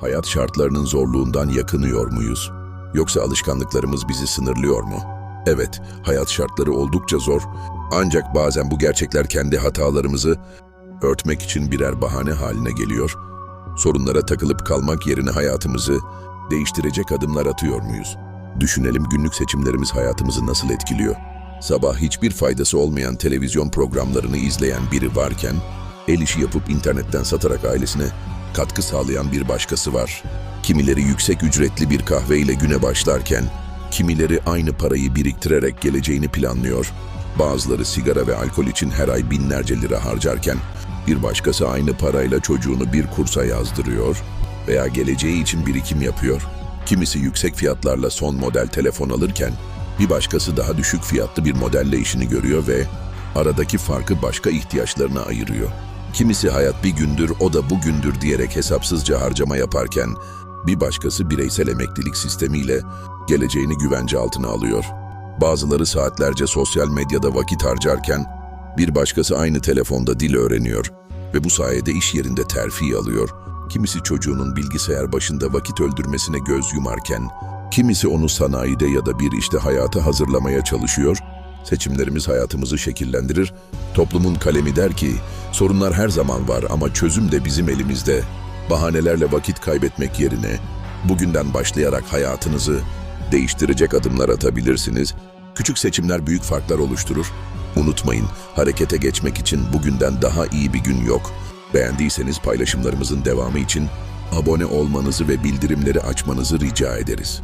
Hayat şartlarının zorluğundan yakınıyor muyuz? Yoksa alışkanlıklarımız bizi sınırlıyor mu? Evet, hayat şartları oldukça zor. Ancak bazen bu gerçekler kendi hatalarımızı örtmek için birer bahane haline geliyor. Sorunlara takılıp kalmak yerine hayatımızı değiştirecek adımlar atıyor muyuz? Düşünelim günlük seçimlerimiz hayatımızı nasıl etkiliyor? Sabah hiçbir faydası olmayan televizyon programlarını izleyen biri varken, el işi yapıp internetten satarak ailesine katkı sağlayan bir başkası var. Kimileri yüksek ücretli bir kahve ile güne başlarken, kimileri aynı parayı biriktirerek geleceğini planlıyor. Bazıları sigara ve alkol için her ay binlerce lira harcarken, bir başkası aynı parayla çocuğunu bir kursa yazdırıyor veya geleceği için birikim yapıyor. Kimisi yüksek fiyatlarla son model telefon alırken, bir başkası daha düşük fiyatlı bir modelle işini görüyor ve aradaki farkı başka ihtiyaçlarına ayırıyor. Kimisi hayat bir gündür, o da bugündür diyerek hesapsızca harcama yaparken, bir başkası bireysel emeklilik sistemiyle geleceğini güvence altına alıyor. Bazıları saatlerce sosyal medyada vakit harcarken, bir başkası aynı telefonda dil öğreniyor ve bu sayede iş yerinde terfi alıyor. Kimisi çocuğunun bilgisayar başında vakit öldürmesine göz yumarken, kimisi onu sanayide ya da bir işte hayata hazırlamaya çalışıyor. Seçimlerimiz hayatımızı şekillendirir. Toplumun kalemi der ki, sorunlar her zaman var ama çözüm de bizim elimizde. Bahanelerle vakit kaybetmek yerine, bugünden başlayarak hayatınızı değiştirecek adımlar atabilirsiniz. Küçük seçimler büyük farklar oluşturur. Unutmayın, harekete geçmek için bugünden daha iyi bir gün yok. Beğendiyseniz paylaşımlarımızın devamı için abone olmanızı ve bildirimleri açmanızı rica ederiz.